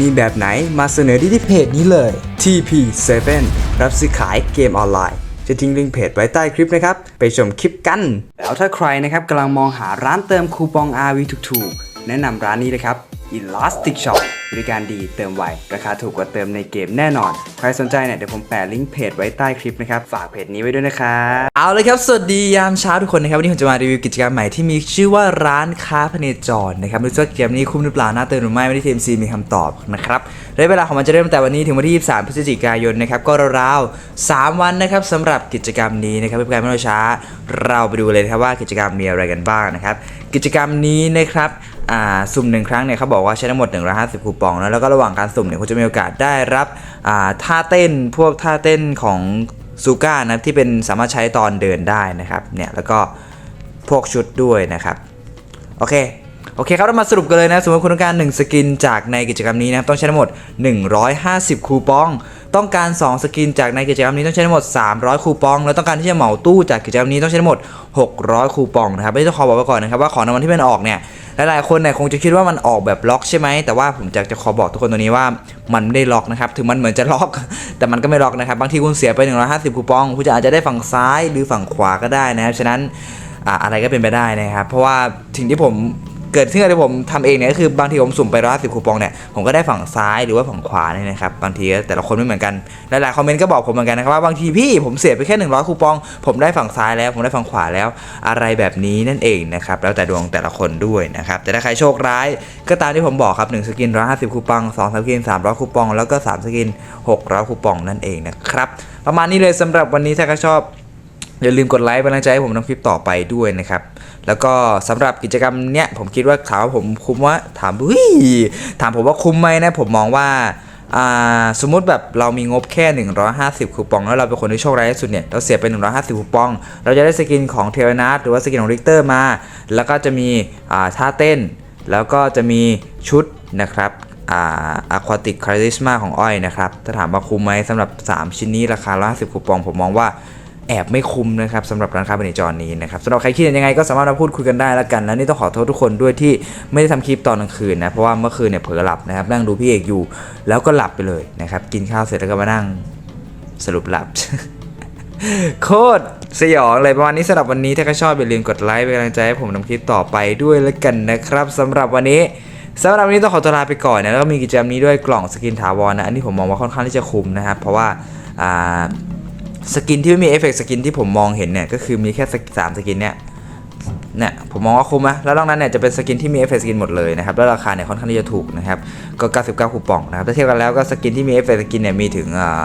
มีแบบไหนมาเสนอที่ที่เพจนี้เลย TP7 รับซื้อขายเกมออนไลน์ จะทิ้งลิงก์เพจไว้ใต้คลิปนะครับ ไปชมคลิปกัน แล้วถ้าใครนะครับกำลังมองหาร้านเติมคูปอง RV ถูกๆ แนะนำร้านนี้เลยครับ Elastic Shop บริการดีเติมไว ราคาถูกกว่าเติมในเกมแน่นอน ใครสนใจเนี่ยเดี๋ยวผมแปะลิงก์เพจไว้ใต้คลิปนะครับ ฝากเพจนี้ไว้ด้วยนะครับเอาเลยครับ สวัสดียามเช้าทุกคนนะครับ วันนี้ผมจะมารีวิวกิจกรรมใหม่ที่มีชื่อว่าร้านค้าพเนจรนะครับรู้ว่าเกมนี้คุ้มหรือเปล่าน่าเติมหรือไม่ไม่ได้ทีมซีมีคำตอบนะครับระยะเวลาของมันจะเริ่มตั้งแต่วันนี้ถึงวันที่ 23 พฤศจิกายนนะครับก็ราวๆ3วันนะครับสำหรับกิจกรรมนี้นะครับเพื่อนการไม่รอช้า เราไปดูเลยนะครับว่ากิจกรรมมีอะไรกันบ้างนะครับกิจกรรมนี้นะครับ อ่าสุ่มหนึ่งครั้งเนี่ยเขาบอกว่าใช้ทั้งหมด 150 คูปองนะแล้วก็ระหว่างการสุ่มเนี่ยคุณจะมีโอกาสได้รับอ่าท่าเต้นพวกท่าเต้นของซูก้านะที่เป็นสามารถใช้ตอนเดินได้นะครับเนี่ยแล้วก็พวกชุดด้วยนะครับโอเคโอเคครับเรามาสรุปกันเลยนะสมมติคุณต้องการ 1 สกินจากในกิจกรรมนี้นะครับต้องใช้ทั้งหมด 150 คูปอง ต้องการ 2 สกินจากในกิจกรรมนี้ต้องใช้ทั้งหมด 300 คูปอง แล้วต้องการที่จะเหมาตู้จากกิจกรรมนี้ต้องใช้ทั้งหมด 600 คูปองนะครับไม่ต้องขอบอกไว้ก่อนนะครับว่าของรางวัลที่มันออกเนี่ย หลายๆคนเนี่ยคงจะคิดว่ามันออกแบบล็อกใช่ไหมแต่ว่าผมจะจะขอบอกทุกคนตัวนี้ว่ามันไม่ได้ล็อกนะครับถึงมันเหมือนจะล็อก แต่มันก็ไม่ล็อกนะครับบางทีคุณเสียไป 150 คูปอง คุณจะอาจจะได้ฝั่งซ้ายหรือฝั่งขวาก็ได้นะครับฉะนั้นอ่าอะไรก็เป็นไปได้นะครับ เพราะว่าสิ่งที่ผม เกิดขึ้นที่ผมทำเองเนี่ยก็คือบางทีผมสุ่มไปร้อยสิบคูปองเนี่ยผมก็ได้ฝั่งซ้ายหรือว่าฝั่งขวาเนี่ยนะครับบางทีแต่ละคนไม่เหมือนกันหลายๆคอมเมนต์ก็บอกผมเหมือนกันนะครับว่าบางทีพี่ผมเสียไปแค่ 100 คูปอง ผมได้ฝั่งซ้ายแล้ว ผมได้ฝั่งขวาแล้ว อะไรแบบนี้นั่นเองนะครับแล้วแต่ดวงแต่ละคนด้วยนะครับแต่ถ้าใครโชคร้ายก็ตามที่ผมบอกครับ1สกิน150 คูปอง2สกิน 300 คูปอง แล้วก็ 3 สกิน 600 คูปองนั่นเองนะครับประมาณนี้เลยสำหรับวันนี้ถ้าใครชอบ อย่าลืมกดไลค์เป็นกำลังใจให้ผมทำคลิปต่อไปด้วยนะครับ แล้วก็สำหรับกิจกรรมเนี้ยผมคิดว่าถามว่าผมคุ้มว่าถามอุ้ยถามผมว่าคุ้มไหมนะผมมองว่าสมมุติแบบเรามีงบแค่ 150 คูปอง แล้วเราเป็นคนที่โชคร้ายที่สุดเนี่ย เราเสียไป 150 คูปอง เราจะได้สกินของเทเลนัสหรือว่าสกินของริกเตอร์มา แล้วก็จะมีท่าเต้น แล้วก็จะมีชุดนะครับอ่าอะควาติกคาริสมาของอ้อยนะครับ ถ้าถามว่าคุ้มไหมสำหรับ 3 ชิ้นนี้ราคา150คูปอง ผมมองว่า แอบไม่คุ้มนะครับสำหรับร้านค้าปณีจรนี้นะครับสำหรับใครคิดยังไงก็สามารถมาพูดคุยกันได้แล้วกัน แล้วนี่ต้องขอโทษทุกคนด้วยที่ไม่ได้ทำคลิปตอนกลางคืนนะเพราะว่าเมื่อคืนเนี่ยเผลอหลับนะครับนั่งดูพี่เอกอยู่ แล้วก็หลับไปเลยนะครับกินข้าวเสร็จแล้วก็มานั่งสรุปหลับโคตรสยองเลยประมาณนี้สำหรับวันนี้ถ้าใครชอบอย่าลืมกดไลค์เป็นกำลังใจให้ผมทำคลิปต่อไปด้วยแล้วกันนะครับสำหรับวันนี้สำหรับวันนี้ต้องขอตัวลาไปก่อนนะแล้วก็มีกิจกรรมนี้ด้วยกล่องสกินถาวรนะอันนี้ผมมองว่าค่อนข้างที่จะคุ้มนะครับเพราะว่าอ่า สกินที่ไม่มีเอฟเฟกต์สกินที่ผมมองเห็นเนี่ยก็คือมีแค่สามสกินเนี่ยเนี่ยผมมองว่าคุ้มนะแล้วนอกนั้นเนี่ยจะเป็นสกินที่มีเอฟเฟกต์สกินหมดเลยนะครับ แล้วราคาเนี่ยค่อนข้างที่จะถูกนะครับ ก็ 99 คูปองนะครับ ถ้าเทียบกันแล้วก็สกินที่มีเอฟเฟกต์สกินเนี่ยมีถึงอ่า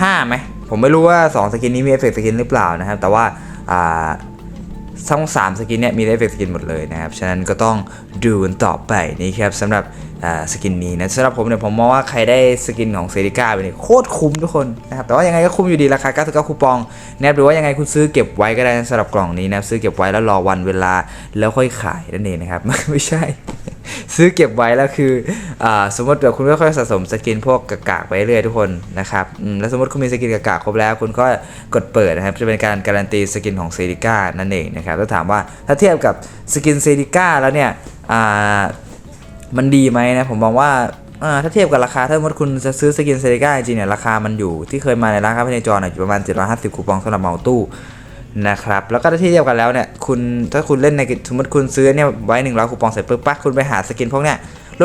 ห้าไหมผมไม่รู้ว่า 2 สกินนี้มีเอฟเฟกต์สกินหรือเปล่านะครับ แต่ว่าอ่า ทั้งสามสกินเนี่ยมีเอฟเฟกต์สกินหมดเลยนะครับ ฉะนั้นก็ต้องดูกันต่อไปนี่ครับสำหรับสกินนี้นะสำหรับผมเนี่ยผมมองว่าใครได้สกินของเซริก้าไปเนี่ยโคตรคุ้มทุกคนนะครับแต่ว่ายังไงก็คุ้มอยู่ดีราคา 99 คูปองนะครับหรือว่ายังไงคุณซื้อเก็บไว้ก็ได้นะสำหรับกล่องนี้นะซื้อเก็บไว้แล้วรอวันเวลาแล้วค่อยขายนั่นเองนะครับไม่ใช่ ซื้อเก็บไว้แล้วคืออสมมติแบบคุณค่อยๆสะสมสกินพวกกากๆไปเรื่อยทุกคนนะครับแล้วสมมติคุณมีสกินกากๆครบแล้ว คุณก็กดเปิดนะครับจะเป็นการการันตีสกินของเซริก้านั่นเองนะครับแล้วถามว่าถ้าเทียบกับสกินเซริก้าแล้วเนี่ยมันดีไหมนะผมมองว่าถ้าเทียบกับราคาถ้าสมมติคุณจะซื้อสกินเซริก้าจริงเนี่ยราคามันอยู่ที่เคยมาในร้านค้าภายในจอนอยู่ประมาณ 750 คูปองสำหรับเมาตู้ นะครับแล้วก็ถ้าที่เทียบกันแล้วเนี่ยคุณถ้าคุณเล่นในสมมติคุณซื้อเนี่ยไว้100คูปองเสร็จปุ๊บปั๊บคุณไปหาสกินพวกเนี้ย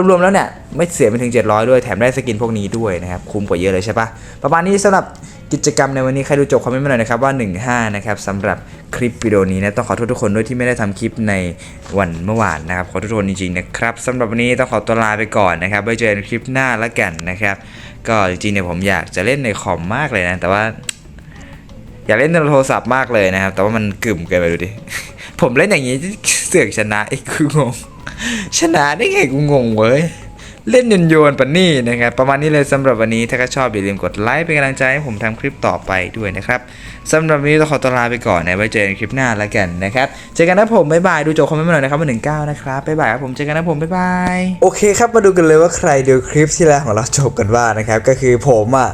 รวมๆแล้วเนี่ยไม่เสียไปถึง 700 ด้วยแถมได้สกินพวกนี้ด้วยนะครับคุ้มกว่าเยอะเลยใช่ปะประมาณนี้สำหรับกิจกรรมในวันนี้ใครดูจบคอมเมนต์มาหน่อยนะครับว่า 15 นะครับสำหรับคลิปวิดีโอนี้นะต้องขอโทษทุกคนด้วยที่ไม่ได้ทำคลิปในวันเมื่อวานนะครับขอโทษทุกคนจริงๆนะครับสำหรับวันนี้ต้องขอตัวลาไปก่อนนะครับไว้เจอกันคลิปหน้าแล้วกันนะครับก็จริงๆเนี่ยผมอยากจะเล่นในคอมมากเลยนะแต่ว่า อยากเล่นในโทรศัพท์มากเลยนะครับ แต่ว่ามันกึ่มเกินไปดูดิ ผมเล่นอย่างนี้เสือกชนะไอ้กูงง ชนะได้ไงกูงงเว้ย เล่นโยนโยนๆปะนี่นะครับประมาณนี้เลยสำหรับวันนี้ถ้าก็ชอบอย่าลืมกดไลค์เป็นกำลังใจให้ผมทำคลิปต่อไปด้วยนะครับสำหรับวันนี้ต้องขอตัวลาไปก่อนนะไว้เจอกันคลิปหน้าแล้วกันนะครับเจอกันนะผมบ๊ายบายดูโจคอมเมนต์มาหน่อยนะครับวันหนึ่งเก้านะครับบ๊ายบายครับผมเจอกันนะผมบ๊ายบายโอเคครับมาดูกันเลยว่าใครดูคลิปที่แล้วของเราจบกันบ้านะครับก็คือผมอะ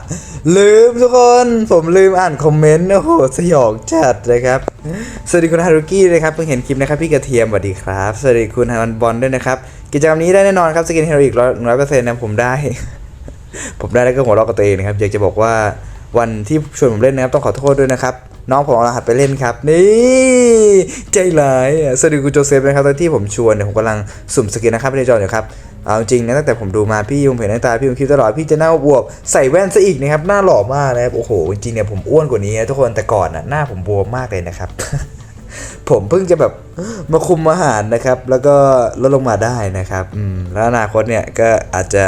ลืมทุกคนผมลืมอ่านคอมเมนต์โอ้โหสยองจัดนะครับสวัสดีคุณฮารุกี้นะครับเพิ่งเห็นคลิปนะครับพี่กระเทียมสวัสดีครับสวัสดีคุณฮันบอลด้วยนะครับ กิจกรรมนี้ได้แน่นอนครับสกินเฮโรอีกร้อยร้อยเปอร์เซ็นต์นะผมได้ ผมได้แล้วก็หัวเราะกับตัวเองนะครับ อยากจะบอกว่าวันที่ชวนผมเล่นนะครับ ต้องขอโทษด้วยนะครับ น้องผมเอารหัสไปเล่นครับ นี่ ใจร้ายสวัสดีคุณโจเซฟนะครับตอนที่ผมชวนเนี่ยผมกำลังสุ่มสกินนะครับในจออยู่ครับเอาจริงนะตั้งแต่ผมดูมาพี่ยุงเห็นหน้าตาพี่ยุงคิดตลอดพี่จะหน้าบวบใส่แว่นซะอีกนะครับหน้าหล่อมากนะครับโอ้โหจริงเนี่ยผมอ้วนกว่านี้นะทุกคนแต่ก่อนน่ะหน้าผมบวมมากเลยนะครับ ผมเพิ่งจะแบบมาคุมอาหารนะครับ แล้วก็ลดลงมาได้นะครับอืมแล้วอนาคตเนี่ยก็อาจจะ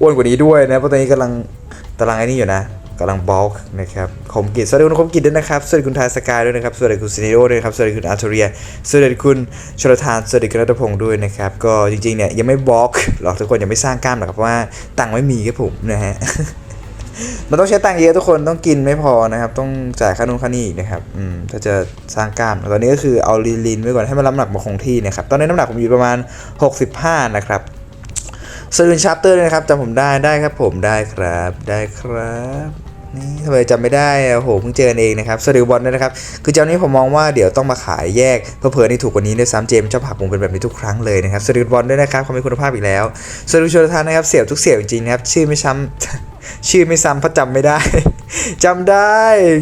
อ้วนกว่านี้ด้วยนะเพราะตอนนี้กำลังกำลังไอ้นี่อยู่นะกำลังบล็อลนะครับคมกิจสวัสดีคุณคมกิจด้วยนะครับ สวัสดีคุณทายสกายด้วยนะครับ สวัสดีคุณซินิโอด้วยครับ สวัสดีคุณอาร์เทเรีย สวัสดีคุณชลทาน สวัสดีคุณรัตพงศ์ด้วยนะครับ ก็จริงๆเนี่ยยังไม่บล็อกหรอกทุกคนยังไม่สร้างกล้ามหรอกครับเพราะว่าตังค์ไม่มีครับผมนะฮะ มันต้องใช้ตังค์เยอะทุกคนต้องกินไม่พอนะครับ ต้องจ่ายค่านู่นค่านี่อีกนะครับอืมถ้าจะสร้างกล้ามตอนนี้ก็คือเอาลีนลีนไว้ก่อนให้มันน้ำหนักมาคงที่นะครับตอนนี้น้ำหนักผมอยู่ประมาณ 65 นะครับสวัสดีชาร์เตอร์นะครับจำผมได้ได้ครับผมได้ครับได้ครับนี่ทำไมจำไม่ได้โอ้โหเพิ่งเจอเองนะครับสวัสดีบอลด้วยนะครับคือเจ้านี้ผมมองว่าเดี๋ยวต้องมาขายแยกเพื่อเผื่อนี่ถูกกว่านี้ด้วยซ้ำเจมส์ชอบผักผมเป็นแบบนี้ทุกครั้งเลยนะครับสวัสดีบอลด้วยนะครับเขามีคุณภาพอีกแล้วสวัสดีชลทานนะครับเสียบทุกเสียบจริงๆนะครับชื่อไม่ช้ำ ชื่อไม่ซ้ำเพราะจำไม่ได้ จำได้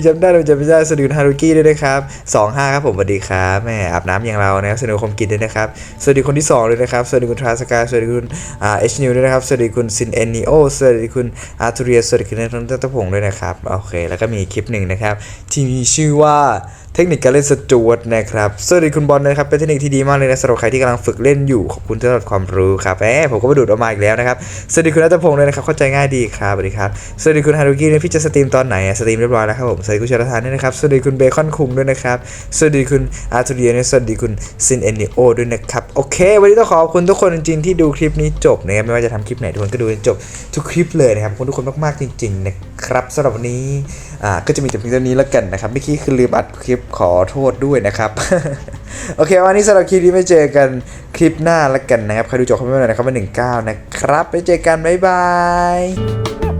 จำได้เราจำไม่ได้สวัสดีคุณฮารุกี้ด้วยนะครับ25ครับผมสวัสดีครับแม่อาบน้ำอย่างเรานะครับสวัสดีคุณคมกินด้วยนะครับสวัสดีคนที่2ด้วยนะครับสวัสดีคุณทราสกายสวัสดีคุณอ่าเอชนิวด้วยนะครับสวัสดีคุณซินเอนนิโอสวัสดีคุณอาร์ทูเรียสวัสดีคุณนัทนัทพงศ์ด้วยนะครับโอเค แล้วก็มีคลิปหนึ่งนะครับที่มีชื่อว่าเทคนิคการเล่นสจวตนะครับสวัสดีคุณบอลนะครับ เป็นเทคนิคที่ดีมากเลยนะสำหรับใครที่กำลังฝึกเล่นอยู่ขอบคุณสำหรับความรู้ครับแหมผมก็ไปดูดออกมาอีกแล้วนะครับสวัสดีคุณนัทพงศ์เลยนะครับเข้าใจง่ายดีครับสวัสดีครับ สวัสดีคุณฮารุกิเนี่ยพี่จะสตรีมตอนไหนอะสตรีมเรียบร้อยแล้วครับผม สวัสดีคุณชลทานด้วยนะครับ สวัสดีคุณเบคอนคุงด้วยนะครับ สวัสดีคุณอาร์ตูเรียเนี่ยสวัสดีคุณซินเอนนิโอด้วยนะครับ โอเค วันนี้ต้องขอบคุณทุกคนจริงๆที่ดูคลิปนี้จบนะครับ ไม่ว่าจะทำคลิปไหนทุกคนก็ดูจนจบทุกคลิปเลยนะครับขอบคุณทุกคนมากๆจริงๆนะครับสำหรับวันนี้ อ่า ก็จะมีแต่เพียงเท่านี้แล้วกันนะครับเมื่อกี้คือลืมอัดคลิปขอโทษด้วยนะครับ โอเค วันนี้สำหรับคลิปนี้ไม่เจอกันคลิปหน้าแล้วกันนะครับ ใครดูจบคอมเมนต์หน่อยนะครับว่าหนึ่งเก้านะครับ ไปเจอกัน บ๊ายบาย